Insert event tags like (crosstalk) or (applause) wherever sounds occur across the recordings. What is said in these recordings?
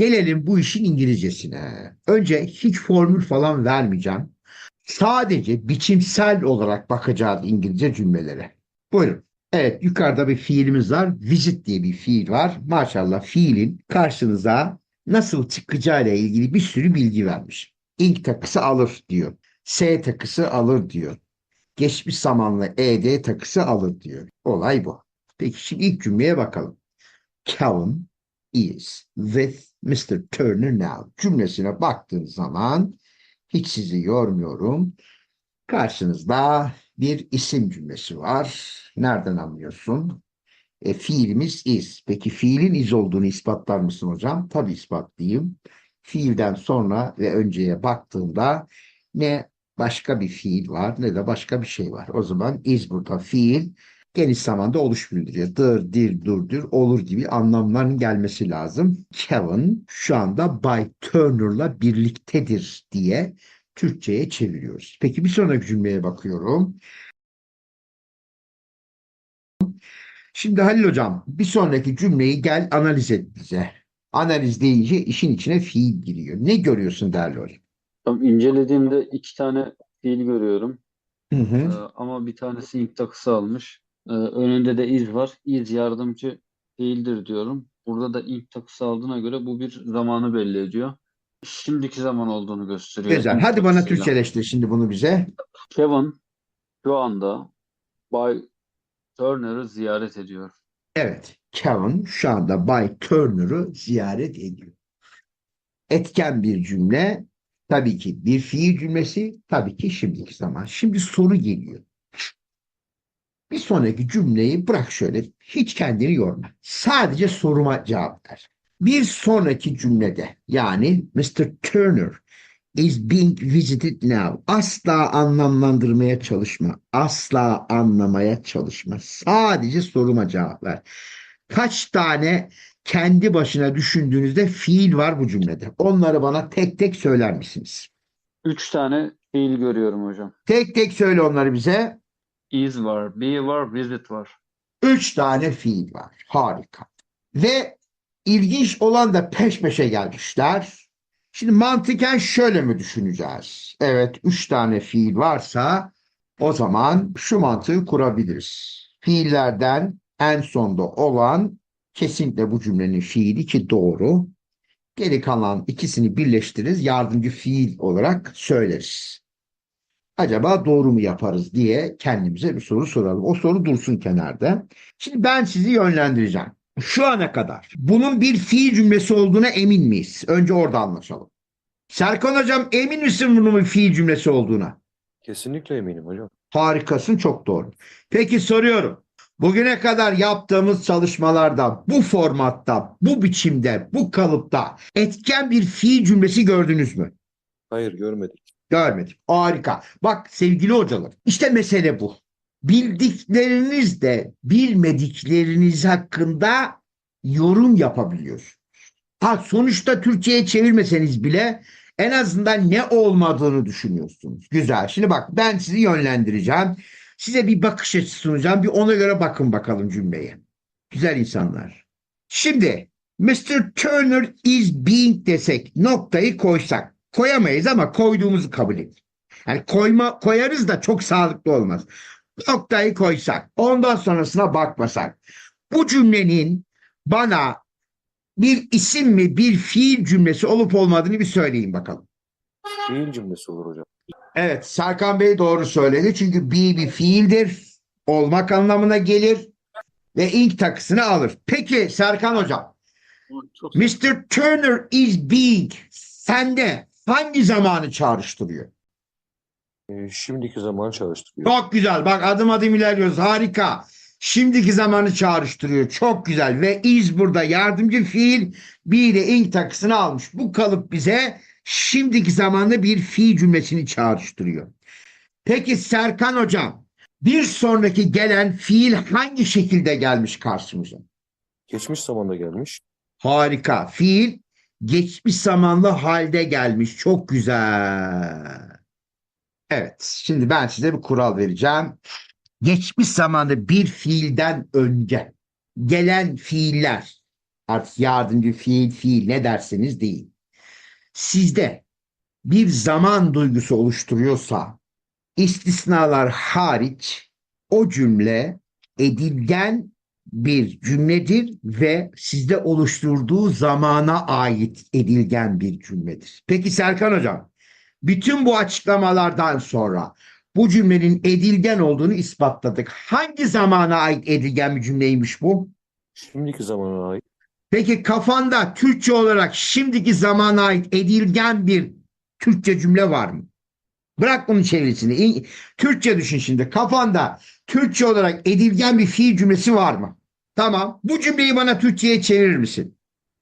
Gelelim bu işin İngilizcesine. Önce hiç formül falan vermeyeceğim. Sadece biçimsel olarak bakacağız İngilizce cümlelere. Buyurun. Evet yukarıda bir fiilimiz var. Visit diye bir fiil var. Maşallah fiilin karşınıza nasıl çıkacağıyla ilgili bir sürü bilgi vermiş. İlk takısı alır diyor. S takısı alır diyor. Geçmiş zamanlı ED takısı alır diyor. Olay bu. Peki şimdi ilk cümleye bakalım. Kevin is with Mr. Turner now. Cümlesine baktığın zaman hiç sizi yormuyorum. Karşınızda bir isim cümlesi var. Nereden anlıyorsun? E, fiilimiz is. Peki fiilin is olduğunu ispatlar mısın hocam? Tabii ispatlayayım. Fiilden sonra ve önceye baktığımda ne başka bir fiil var ne de başka bir şey var. O zaman is burada fiil geniş zamanda oluş bildiriyor. Dır, dir, durdur, olur gibi anlamların gelmesi lazım. Kevin şu anda Bay Turner'la birliktedir diye Türkçe'ye çeviriyoruz. Peki bir sonraki cümleye bakıyorum. Şimdi Halil Hocam bir sonraki cümleyi gel analiz et bize. Analiz deyince işin içine fiil giriyor. Ne görüyorsun değerli hocam? Tam incelediğimde iki tane fiil görüyorum. Hı Ee, hı. ama bir tanesi ilk takısı almış. Ee, önünde de is var. Is yardımcı fiildir diyorum. Burada da ilk takısı aldığına göre bu bir zamanı belli ediyor. Şimdiki zaman olduğunu gösteriyor. Güzel. Hadi bana. Türkçeleştir şimdi bunu bize. Kevin şu anda Bay Turner'ı ziyaret ediyor. Evet. Kevin şu anda Bay Turner'ı ziyaret ediyor. Etken bir cümle. Tabii ki bir fiil cümlesi. Tabii ki şimdiki zaman. Şimdi soru geliyor. Bir sonraki cümleyi bırak şöyle. Hiç kendini yorma. Sadece soruma cevap ver. Bir sonraki cümlede yani Mr. Turner is being visited now. Asla anlamlandırmaya çalışma. Asla anlamaya çalışma. Sadece soruma cevap ver. Kaç tane kendi başına düşündüğünüzde fiil var bu cümlede? Onları bana tek tek söyler misiniz? Üç tane fiil görüyorum hocam. Tek tek söyle onları bize. Is var, be var, visit var. Üç tane fiil var. Harika. Ve ilginç olan da peş peşe gelmişler. Şimdi mantıken şöyle mi düşüneceğiz? Evet, üç tane fiil varsa o zaman şu mantığı kurabiliriz. Fiillerden en sonda olan kesinlikle bu cümlenin fiili ki doğru. Geri kalan ikisini birleştiririz, yardımcı fiil olarak söyleriz. Acaba doğru mu yaparız diye kendimize bir soru soralım. O soru dursun kenarda. Şimdi ben sizi yönlendireceğim. Şu ana kadar bunun bir fiil cümlesi olduğuna emin miyiz? Önce orada anlaşalım. Serkan hocam emin misin bunun bir fiil cümlesi olduğuna? Kesinlikle eminim hocam. Harikasın çok doğru. Peki soruyorum. Bugüne kadar yaptığımız çalışmalarda bu formatta, bu biçimde, bu kalıpta etken bir fiil cümlesi gördünüz mü? Hayır görmedik. Görmedim. Harika. Bak sevgili hocalar işte mesele bu. Bildikleriniz de bilmedikleriniz hakkında yorum yapabiliyorsunuz. Ha sonuçta Türkçe'ye çevirmeseniz bile en azından ne olmadığını düşünüyorsunuz. Güzel. Şimdi bak ben sizi yönlendireceğim. Size bir bakış açısı sunacağım. Bir ona göre bakın bakalım cümleye. Güzel insanlar. Şimdi Mr. Turner is being desek noktayı koysak koyamayız ama koyduğumuzu kabul edin. Yani koyma koyarız da çok sağlıklı olmaz. Noktayı koysak, ondan sonrasına bakmasak. Bu cümlenin bana bir isim mi, bir fiil cümlesi olup olmadığını bir söyleyin bakalım. Fiil cümlesi olur hocam. Evet, Serkan Bey doğru söyledi. Çünkü be bir fiildir. Olmak anlamına gelir ve ilk takısını alır. Peki Serkan Hocam, Çok Mr. Turner is being sende hangi zamanı çağrıştırıyor? Ee, şimdiki zaman çalıştırıyor. Çok güzel. Bak adım adım ilerliyoruz. Harika. Şimdiki zamanı çağrıştırıyor. Çok güzel. Ve is burada yardımcı fiil bir de ing takısını almış. Bu kalıp bize şimdiki zamanda bir fiil cümlesini çağrıştırıyor. Peki Serkan hocam bir sonraki gelen fiil hangi şekilde gelmiş karşımıza? Geçmiş zamanda gelmiş. Harika. Fiil geçmiş zamanlı halde gelmiş. Çok güzel. Evet. Şimdi ben size bir kural vereceğim. Geçmiş zamanda bir fiilden önce gelen fiiller Artık yardımcı fiil, fiil ne derseniz deyin. Sizde bir zaman duygusu oluşturuyorsa istisnalar hariç o cümle edilgen bir cümledir ve sizde oluşturduğu zamana ait edilgen bir cümledir. Peki Serkan Hocam, bütün bu açıklamalardan sonra bu cümlenin edilgen olduğunu ispatladık. Hangi zamana ait edilgen bir cümleymiş bu? Şimdiki zamana ait Peki kafanda Türkçe olarak şimdiki zamana ait edilgen bir Türkçe cümle var mı? Bırak bunun çevirisini. Türkçe düşün şimdi. Kafanda Türkçe olarak edilgen bir fiil cümlesi var mı? Tamam. Bu cümleyi bana Türkçe'ye çevirir misin?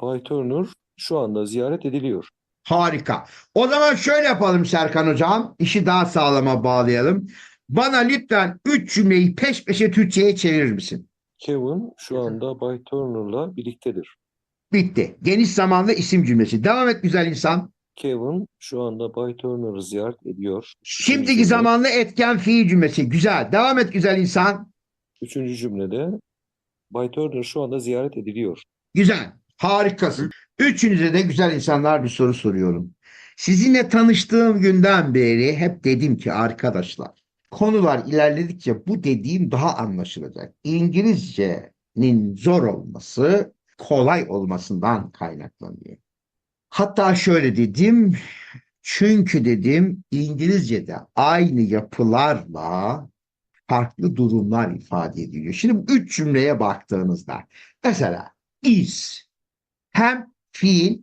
Bay Turner şu anda ziyaret ediliyor. Harika. O zaman şöyle yapalım Serkan Hocam. İşi daha sağlama bağlayalım. Bana lütfen üç cümleyi peş peşe Türkçe'ye çevirir misin? Kevin şu anda Bay Turner'la birliktedir. Bitti. Geniş zamanda isim cümlesi. Devam et güzel insan. Kevin şu anda Bay Turner'ı ziyaret ediyor. Şimdiki Üçüncü cümle- zamanlı etken fiil cümlesi. Güzel. Devam et güzel insan. Üçüncü cümlede Bay Turner şu anda ziyaret ediliyor. Güzel. Harikasın. Üçünüze de güzel insanlar bir soru soruyorum. Sizinle tanıştığım günden beri hep dedim ki arkadaşlar konular ilerledikçe bu dediğim daha anlaşılacak. İngilizcenin zor olması kolay olmasından kaynaklanıyor. Hatta şöyle dedim çünkü dedim İngilizce'de aynı yapılarla farklı durumlar ifade ediliyor. Şimdi bu üç cümleye baktığınızda mesela is hem fiil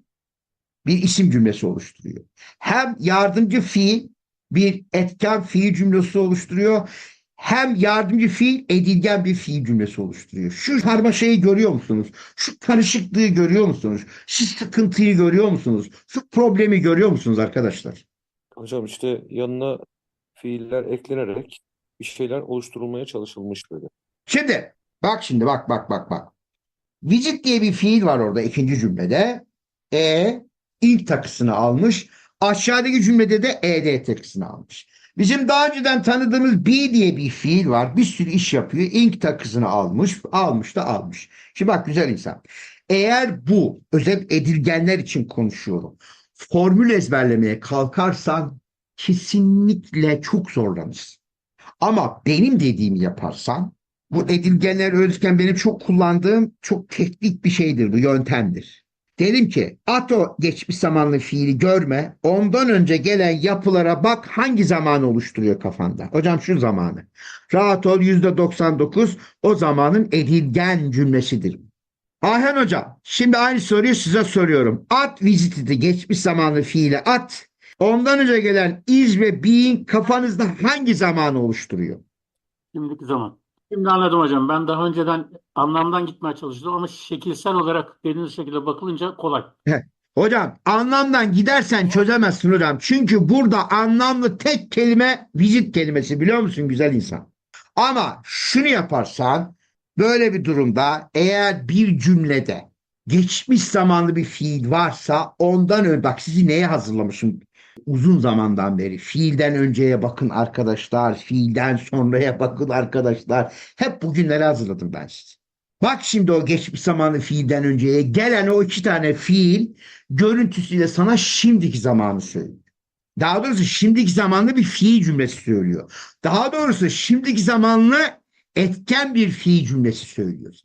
bir isim cümlesi oluşturuyor. Hem yardımcı fiil bir etken fiil cümlesi oluşturuyor. Hem yardımcı fiil edilgen bir fiil cümlesi oluşturuyor. Şu karmaşayı görüyor musunuz? Şu karışıklığı görüyor musunuz? Şu sıkıntıyı görüyor musunuz? Şu problemi görüyor musunuz arkadaşlar? Hocam işte yanına fiiller eklenerek bir şeyler oluşturulmaya çalışılmış böyle. Şimdi bak şimdi bak bak bak bak. Visit diye bir fiil var orada ikinci cümlede. E ilk takısını almış. Aşağıdaki cümlede de ed takısını almış. Bizim daha önceden tanıdığımız be diye bir fiil var. Bir sürü iş yapıyor. İlk takısını almış. Almış da almış. Şimdi bak güzel insan. Eğer bu özel edilgenler için konuşuyorum. Formül ezberlemeye kalkarsan kesinlikle çok zorlanırsın. Ama benim dediğimi yaparsan bu edilgenler öğretirken benim çok kullandığım çok teknik bir şeydir bu yöntemdir. Dedim ki at o geçmiş zamanlı fiili görme. Ondan önce gelen yapılara bak hangi zamanı oluşturuyor kafanda. Hocam şu zamanı. Rahat ol %99 o zamanın edilgen cümlesidir. Ahen hocam şimdi aynı soruyu size soruyorum. At visitidi geçmiş zamanlı fiili at. Ondan önce gelen is ve being kafanızda hangi zamanı oluşturuyor? Şimdiki zaman. Şimdi anladım hocam. Ben daha önceden anlamdan gitmeye çalıştım ama şekilsel olarak dediğiniz şekilde bakılınca kolay. Hocam anlamdan gidersen çözemezsin hocam. Çünkü burada anlamlı tek kelime visit kelimesi biliyor musun güzel insan? Ama şunu yaparsan böyle bir durumda eğer bir cümlede geçmiş zamanlı bir fiil varsa ondan önce bak sizi neye hazırlamışım uzun zamandan beri. Fiilden önceye bakın arkadaşlar, fiilden sonraya bakın arkadaşlar. Hep bugünleri hazırladım ben size. Bak şimdi o geçmiş zamanlı fiilden önceye gelen o iki tane fiil görüntüsüyle sana şimdiki zamanı söylüyor. Daha doğrusu şimdiki zamanlı bir fiil cümlesi söylüyor. Daha doğrusu şimdiki zamanlı etken bir fiil cümlesi söylüyor.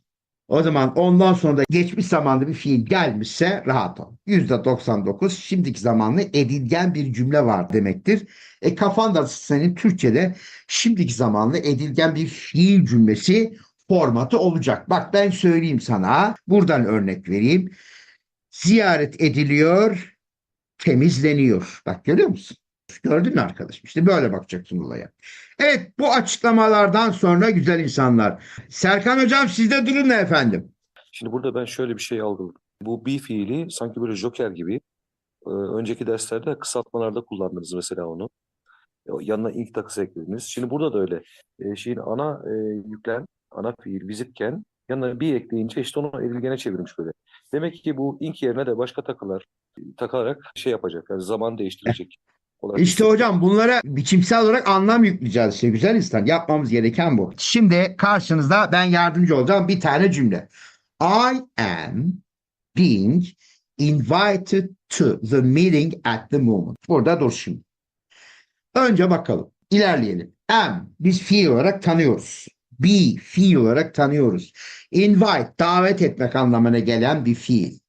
O zaman ondan sonra da geçmiş zamanlı bir fiil gelmişse rahat ol. %99 şimdiki zamanlı edilgen bir cümle var demektir. E kafanda senin Türkçe'de şimdiki zamanlı edilgen bir fiil cümlesi formatı olacak. Bak ben söyleyeyim sana. Buradan örnek vereyim. Ziyaret ediliyor, temizleniyor. Bak görüyor musun? Gördün mü arkadaşım? İşte böyle bakacaksın olaya. Evet bu açıklamalardan sonra güzel insanlar. Serkan hocam sizde durum ne efendim? Şimdi burada ben şöyle bir şey algıladım. Bu be fiili sanki böyle joker gibi. Ee, önceki derslerde kısaltmalarda kullandınız mesela onu. E, Yanına ilk takısı eklediniz. Şimdi burada da öyle. E, şeyin ana e, yüklen, ana fiil vizitken yanına bir ekleyince işte onu edilgene çevirmiş böyle. Demek ki bu ink yerine de başka takılar e, takılarak şey yapacak. Yani zaman değiştirecek. (laughs) Olay İşte hocam bunlara biçimsel olarak anlam yükleyeceğiz işte güzel insan. Yapmamız gereken bu. Şimdi karşınızda ben yardımcı olacağım bir tane cümle. I am being invited to the meeting at the moment. Burada dur şimdi. Önce bakalım. İlerleyelim. Am biz fiil olarak tanıyoruz. Be fiil olarak tanıyoruz. Invite davet etmek anlamına gelen bir fiil.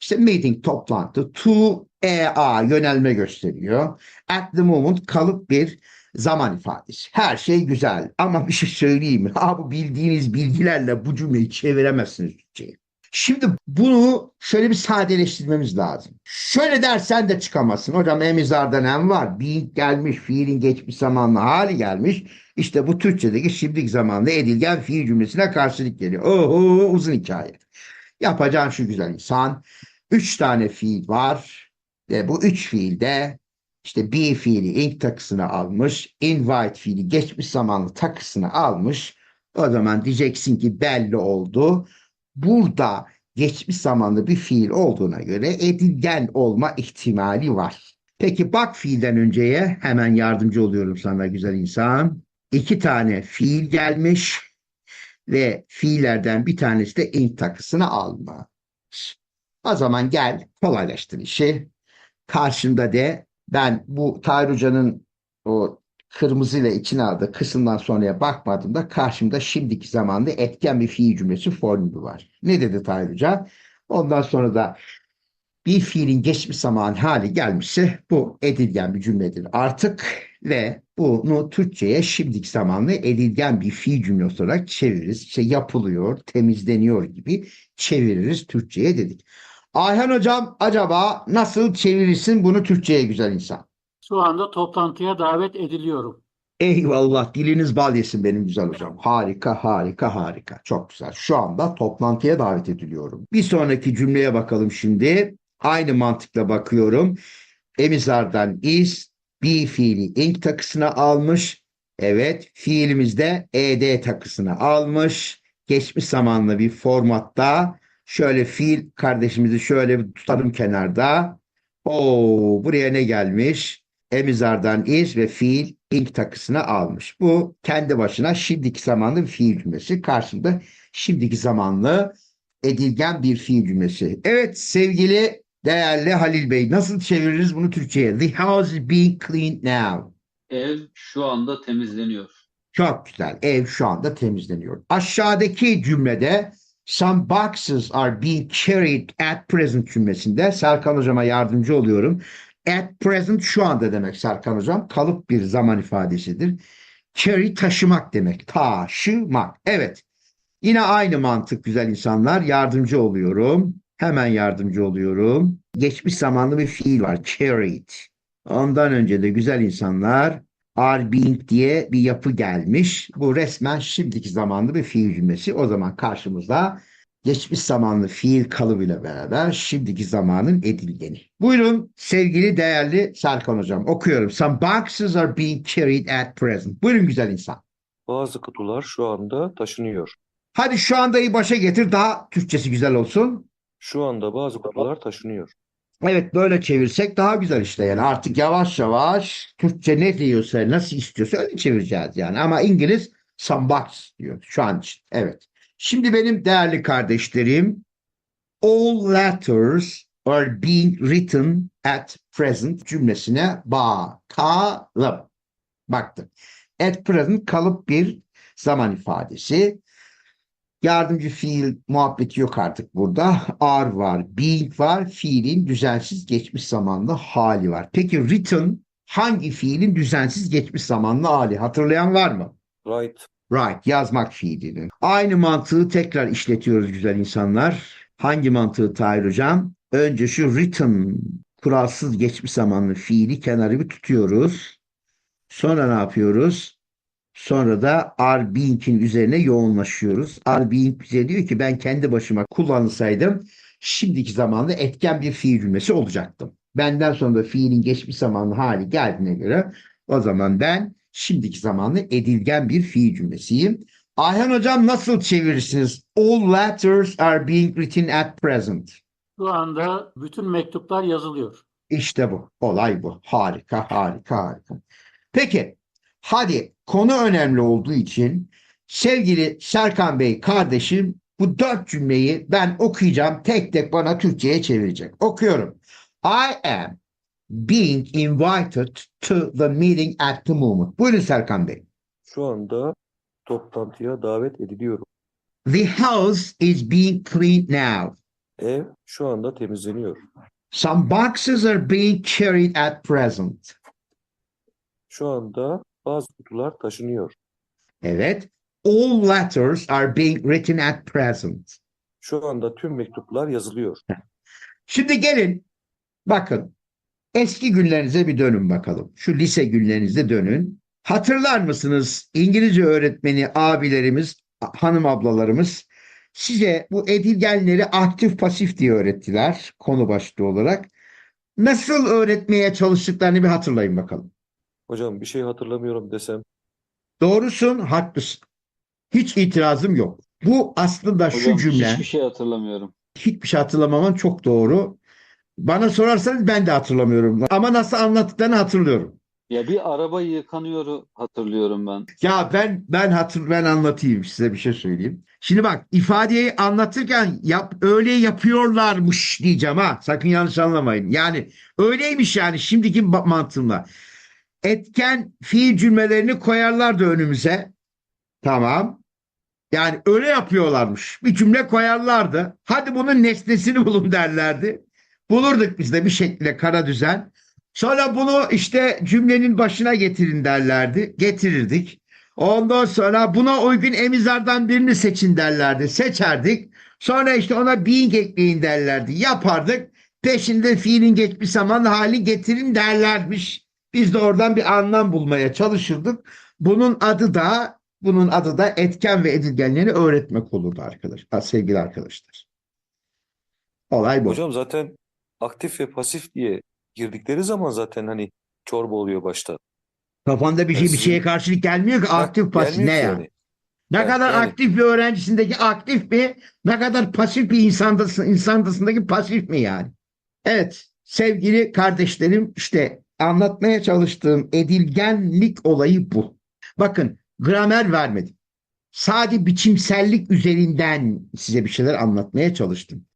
İşte meeting toplantı. To EA yönelme gösteriyor. At the moment kalıp bir zaman ifadesi. Her şey güzel ama bir şey söyleyeyim mi? Bu bildiğiniz bilgilerle bu cümleyi çeviremezsiniz Türkçe'ye. Şimdi bunu şöyle bir sadeleştirmemiz lazım. Şöyle dersen de çıkamazsın. Hocam emizardan hem var. Being gelmiş, fiilin geçmiş zamanlı hali gelmiş. İşte bu Türkçedeki şimdiki zamanlı edilgen fiil cümlesine karşılık geliyor. Oho uzun hikaye. Yapacağın şu güzel insan. Üç tane fiil var. Ve bu üç fiilde işte be fiili ink takısını almış. Invite fiili geçmiş zamanlı takısını almış. O zaman diyeceksin ki belli oldu. Burada geçmiş zamanlı bir fiil olduğuna göre edilgen olma ihtimali var. Peki bak fiilden önceye hemen yardımcı oluyorum sana güzel insan. İki tane fiil gelmiş ve fiillerden bir tanesi de ink takısını almış. O zaman gel kolaylaştır işi. Karşında de ben bu Tahir Hoca'nın o kırmızıyla içine aldığı kısımdan sonraya bakmadığımda karşımda şimdiki zamanda etken bir fiil cümlesi formülü var. Ne dedi Tahir Hoca? Ondan sonra da bir fiilin geçmiş zaman hali gelmişse bu edilgen bir cümledir artık ve bunu Türkçe'ye şimdiki zamanlı edilgen bir fiil cümlesi olarak çeviririz. İşte yapılıyor, temizleniyor gibi çeviririz Türkçe'ye dedik. Ayhan Hocam acaba nasıl çevirirsin bunu Türkçe'ye güzel insan? Şu anda toplantıya davet ediliyorum. Eyvallah diliniz bal yesin benim güzel hocam. Harika harika harika. Çok güzel. Şu anda toplantıya davet ediliyorum. Bir sonraki cümleye bakalım şimdi. Aynı mantıkla bakıyorum. Emizardan is be fiili ink takısına almış. Evet fiilimizde ed takısını almış. Geçmiş zamanlı bir formatta şöyle fiil kardeşimizi şöyle bir tutalım kenarda. Oo buraya ne gelmiş? Emizardan is ve fiil ink takısını almış. Bu kendi başına şimdiki zamanlı bir fiil cümlesi. Karşında şimdiki zamanlı edilgen bir fiil cümlesi. Evet sevgili değerli Halil Bey nasıl çeviririz bunu Türkçe'ye? The house is being cleaned now. Ev şu anda temizleniyor. Çok güzel. Ev şu anda temizleniyor. Aşağıdaki cümlede some boxes are being carried at present cümlesinde Serkan hocama yardımcı oluyorum. At present şu anda demek Serkan hocam. Kalıp bir zaman ifadesidir. Carry taşımak demek. Taşımak. Evet. Yine aynı mantık güzel insanlar. Yardımcı oluyorum. Hemen yardımcı oluyorum. Geçmiş zamanlı bir fiil var. Carried. Ondan önce de güzel insanlar are being diye bir yapı gelmiş. Bu resmen şimdiki zamanlı bir fiil cümlesi. O zaman karşımızda geçmiş zamanlı fiil kalıbıyla beraber şimdiki zamanın edilgeni. Buyurun sevgili değerli Serkan hocam okuyorum. Some boxes are being carried at present. Buyurun güzel insan. Bazı kutular şu anda taşınıyor. Hadi şu andayı başa getir daha Türkçesi güzel olsun. Şu anda bazı kutular taşınıyor. Evet böyle çevirsek daha güzel işte yani artık yavaş yavaş Türkçe ne diyorsa nasıl istiyorsa öyle çevireceğiz yani ama İngiliz some box diyor şu an için evet. Şimdi benim değerli kardeşlerim all letters are being written at present cümlesine bakalım. Baktık. At present kalıp bir zaman ifadesi. Yardımcı fiil muhabbeti yok artık burada. Are var, being var, fiilin düzensiz geçmiş zamanlı hali var. Peki written hangi fiilin düzensiz geçmiş zamanlı hali? Hatırlayan var mı? Right. Right, yazmak fiilinin. Aynı mantığı tekrar işletiyoruz güzel insanlar. Hangi mantığı Tahir Hocam? Önce şu written, kuralsız geçmiş zamanlı fiili kenarı bir tutuyoruz. Sonra ne yapıyoruz? Sonra da are being'in üzerine yoğunlaşıyoruz. Are being bize diyor ki ben kendi başıma kullanılsaydım şimdiki zamanda etken bir fiil cümlesi olacaktım. Benden sonra da fiilin geçmiş zamanlı hali geldiğine göre o zaman ben şimdiki zamanlı edilgen bir fiil cümlesiyim. Ayhan hocam nasıl çevirirsiniz? All letters are being written at present. Şu anda bütün mektuplar yazılıyor. İşte bu. Olay bu. Harika, harika, harika. Peki, hadi konu önemli olduğu için sevgili Serkan Bey kardeşim Bu dört cümleyi ben okuyacağım. Tek tek bana Türkçe'ye çevirecek. Okuyorum. I am being invited to the meeting at the moment. Buyurun Serkan Bey. Şu anda toplantıya davet ediliyorum. The house is being cleaned now. Ev şu anda temizleniyor. Some boxes are being carried at present. Şu anda bazı kutular taşınıyor. Evet. All letters are being written at present. Şu anda tüm mektuplar yazılıyor. Şimdi gelin bakın eski günlerinize bir dönün bakalım. Şu lise günlerinize dönün. Hatırlar mısınız İngilizce öğretmeni abilerimiz, hanım ablalarımız size bu edilgenleri aktif pasif diye öğrettiler konu başlığı olarak. Nasıl öğretmeye çalıştıklarını bir hatırlayın bakalım. Hocam bir şey hatırlamıyorum desem Doğrusun, haklısın. Hiç itirazım yok. Bu aslında şu Hocam cümle. hiçbir şey hatırlamıyorum. hiçbir şey hatırlamaman çok doğru. Bana sorarsanız ben de hatırlamıyorum. Ama nasıl anlattıklarını hatırlıyorum. Ya bir araba yıkanıyor hatırlıyorum ben. Ya ben ben hatır ben anlatayım size bir şey söyleyeyim. Şimdi bak ifadeyi anlatırken yap, öyle yapıyorlarmış diyeceğim ha. Sakın yanlış anlamayın. Yani öyleymiş yani şimdiki mantığımla. Etken fiil cümlelerini koyarlardı önümüze. Tamam. Yani öyle yapıyorlarmış. Bir cümle koyarlardı. Hadi bunun nesnesini bulun derlerdi. Bulurduk biz de bir şekilde kara düzen. Sonra bunu işte cümlenin başına getirin derlerdi. Getirirdik. Ondan sonra buna uygun emizardan birini seçin derlerdi. Seçerdik. Sonra işte ona being ekleyin derlerdi. Yapardık. Peşinde fiilin geçmiş zaman hali getirin derlermiş. Biz de oradan bir anlam bulmaya çalışırdık. Bunun adı da bunun adı da etken ve edilgenleri öğretmek olurdu arkadaş, sevgili arkadaşlar. Olay bu. Hocam zaten aktif ve pasif diye girdikleri zaman zaten hani çorba oluyor başta. Kafanda bir şey bir şeye karşılık gelmiyor ki aktif pasif ne yani? yani. Ne Yani- kadar yani- aktif bir öğrencisindeki aktif mi? Ne kadar pasif bir insandasın, insandasındaki pasif mi yani? Evet sevgili kardeşlerim işte anlatmaya çalıştığım edilgenlik olayı bu. Bakın gramer vermedim. Sadece biçimsellik üzerinden size bir şeyler anlatmaya çalıştım.